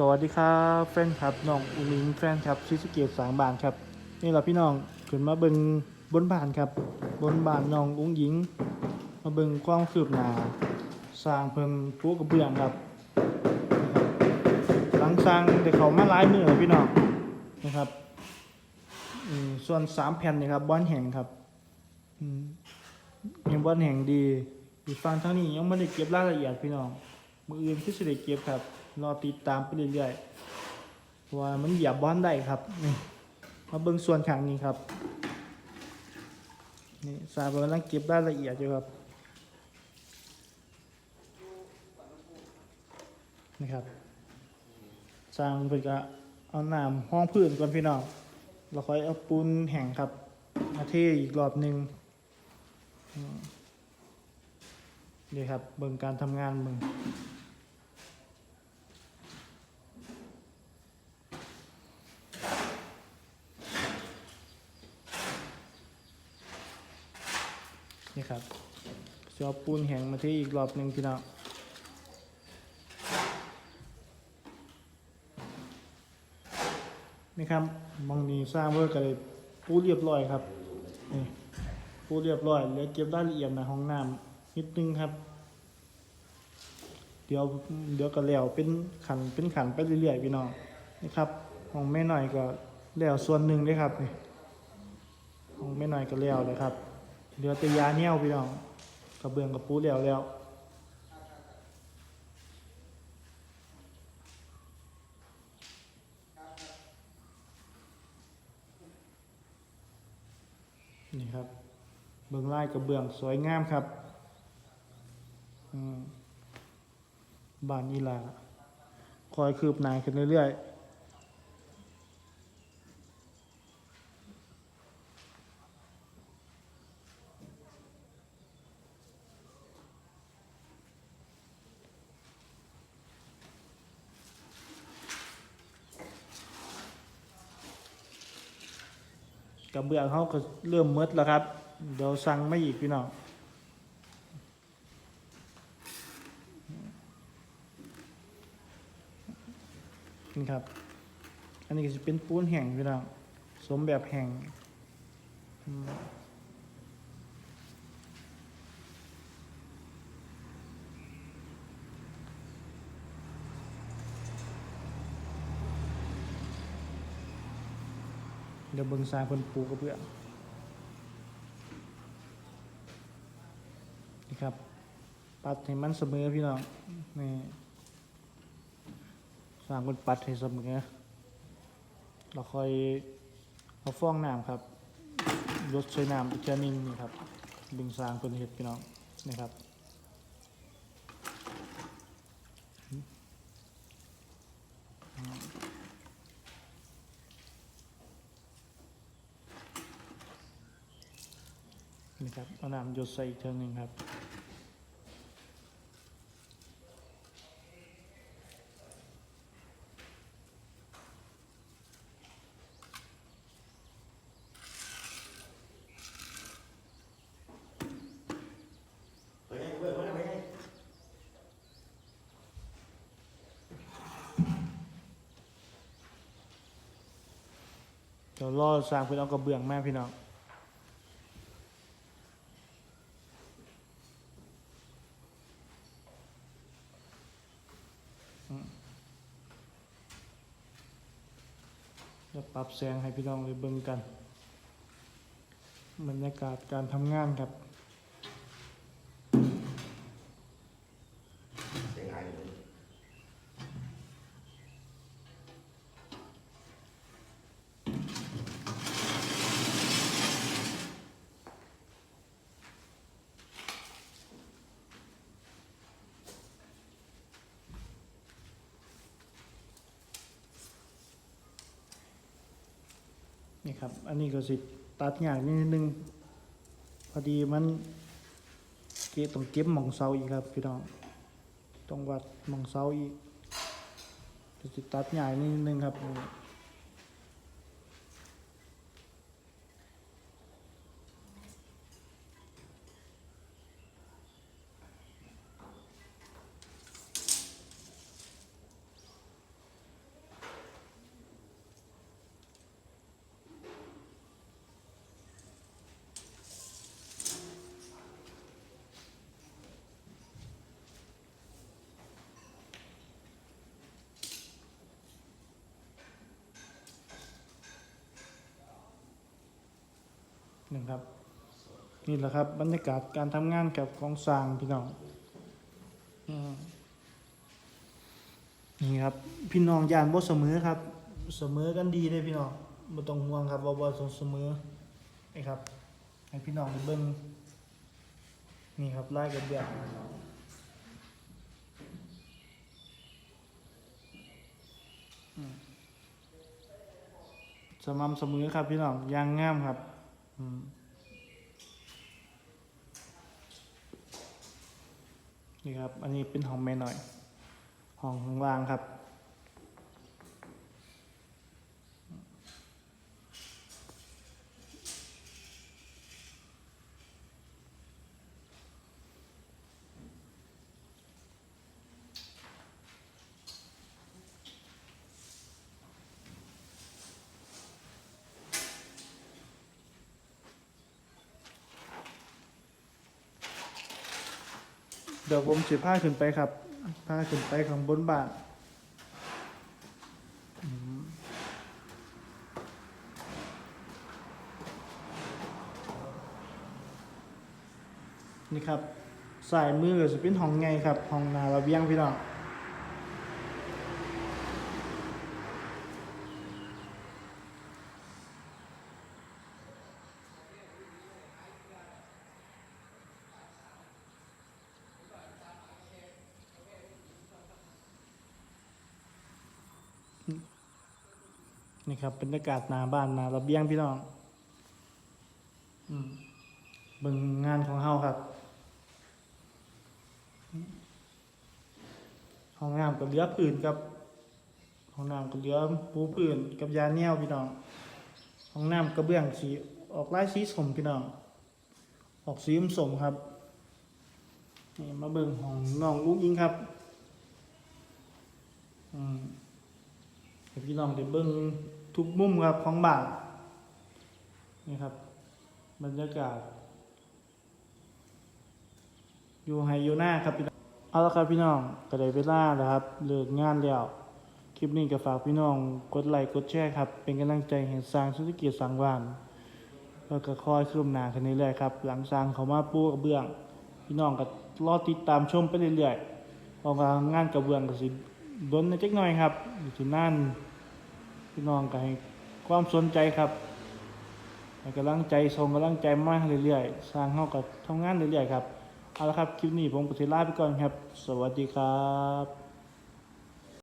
สวัสดีครับแฟนครับน้องอุลิงแฟนครับซิสเกตสางบานครับ นี่เราพี่น้องขึ้นมาเบิงบนบานครับ บนบานน้องอุ้งหญิง มาเบิงความคืบหน้าสร้างเพิ่มปูกระเบื้องครับนะครับหลังสร้างได้เขามาหลายมือพี่น้องนะครับส่วนสามแผ่นนี่ครับบอนแห่งครับอืมยังบอนแห่งดีอีกฟังเท่านี้ยังไม่ได้เก็บรายละเอียดพี่น้องมืออื่นที่สิได้เก็บครับ รอติดตามไปเรื่อยๆว่ามันเหยียบบอลได้ครับนี่มาเบิ่งส่วนข้างนี้ครับนี่สาบกำลังเก็บรายละเอียดอยู่ครับนี่ครับสร้างเพิ่นก็เอาน้ำห้องพื้นก่อนพี่น้องแล้วค่อยเอาปูนแห้งครับ มาเทอีกรอบหนึ่งนี่ครับเบิ่งการทำงานมึง นี่ครับจะเอาปูนแห้งมาที่อีกรอบหนึ่งพี่น้องนี่ครับมองนี้สร้างเวอร์กันเลยปูเรียบร้อยครับนี่ปูเรียบร้อยเหลือเก็บรายละเอียดในห้องน้ำนิดนึงครับ เดี๋ยวเดี๋ยวก็แล้วเป็นขันเป็นขันไปเรื่อยๆพี่น้องนี่ครับห้องแม่หน่อยก็แล้วส่วนหนึ่งด้วยครับนี่ห้องแม่หน่อยก็แล้วเลยครับ เหลือแต่ยาเนี่ยวพี่น้องกระเบื้องกับปูแล้วแล้วนี่ครับ เบื้องไลายกระเบื้องสวยงามครับบ้านอีลาคอยคืบหน้าขึ้นเรื่อยๆ กระเบื้องเขาก็เริ่มมืดแล้วครับ เดี๋ยวสั่งไม่อีกพี่น้องนี่ครับ อันนี้ก็จะเป็นปูนแห้งพี่น้องสมแบบแห้ง เดี๋ยวเบิ่งสร้างเพิ่นปูกระเบื้องนี่ครับ ปัดให้มันเสมอพี่น้องนี่สร้างเพิ่นปัดให้เสมอเราค่อยเอาฟองน้ำครับยดใช้น้ำอีกแค่นึงนี่ครับ ดึงสร้างเพิ่นเฮ็ดพี่น้องนี่ครับ นี่ครับเอาน้ำหยดใส่อีกเท่านึงครับเดี๋ยวรอสร้างเพื่อนเอากระเบื้องแม่พี่น้อง จะปรับแสงให้พี่น้องได้เบิ่งกัน บรรยากาศการทำงานครับ เสียงหายเลย นี่ ครับ อันนี้ก็สิตัดยากนิดนึง พอดีมันเกต้องเก็บมองเสาอีกครับพี่น้องต้องวัดมองเสาอีกก็สิตัดใหญ่นิดนึงครับ นะครับ นี่แหละครับบรรยากาศการทำงานกับของสร้างพี่น้องนี่ครับ พี่น้องยานบ่เสมอครับ เสมอกันดีเลยพี่น้องบ่ต้องห่วงครับว่าบ่เสมอนี่ครับ ให้พี่น้องเบิ่งนี่ครับไล่กันเบียดสม่ำเสมอครับพี่น้องยางงามครับ นี่ครับ อันนี้เป็นห้องแม่หน่อย ห้องข้างล่างครับ เดี๋ยวผมสิพาขึ้นไปครับพาขึ้นไปข้างบนบ้านนี่ครับสายมือก็จะเป็นห้องไงครับห้องนาระเบียงพี่น้อง นี่ครับบรรยากาศนาบ้านนาระเบียงพี่น้องเบิ่งงานของเฮาครับห้องน้ำกับเหลือผื่นกับห้องน้ำกับเหลือปูผื่นกับยาแนวพี่น้องห้องน้ำกระเบื้องสีออกลายสีสมพี่น้องออกสีมสมครับนี่มาเบิ่งห้องน้องลูกยิงครับอืมพี่น้องได้เบิ่ง ทุกมุมครับของบ้านนี่ครับ บรรยากาศ อยู่ไฮยูหน้าครับพี่น้องเอาละครับพี่น้องก็ได้เวลาแล้วครับเลิกงานแล้วคลิปนี้ก็ฝากพี่น้องกดไลค์กดแชร์ครับ เป็นกำลังใจให้สร้างธุรกิจสร้างบ้านแล้วก็คอยคืบหน้าขึ้นเรื่อยๆครับ หลังสร้างเขามาปูกระเบื้อง พี่น้องก็รอติดตามชมไปเรื่อยๆเพราะว่างานกระเบื้องก็สิดนจักหน่อยครับอยู่ที่นั่น พี่น้องก็ให้ความสนใจครับให้กำลังใจส่งกำลังใจมาเรื่อยๆ สร้างเฮากับทำงานเรื่อยๆครับ เอาละครับ คลิปนี้ผมปฏิลาไปก่อนครับ สวัสดีครับ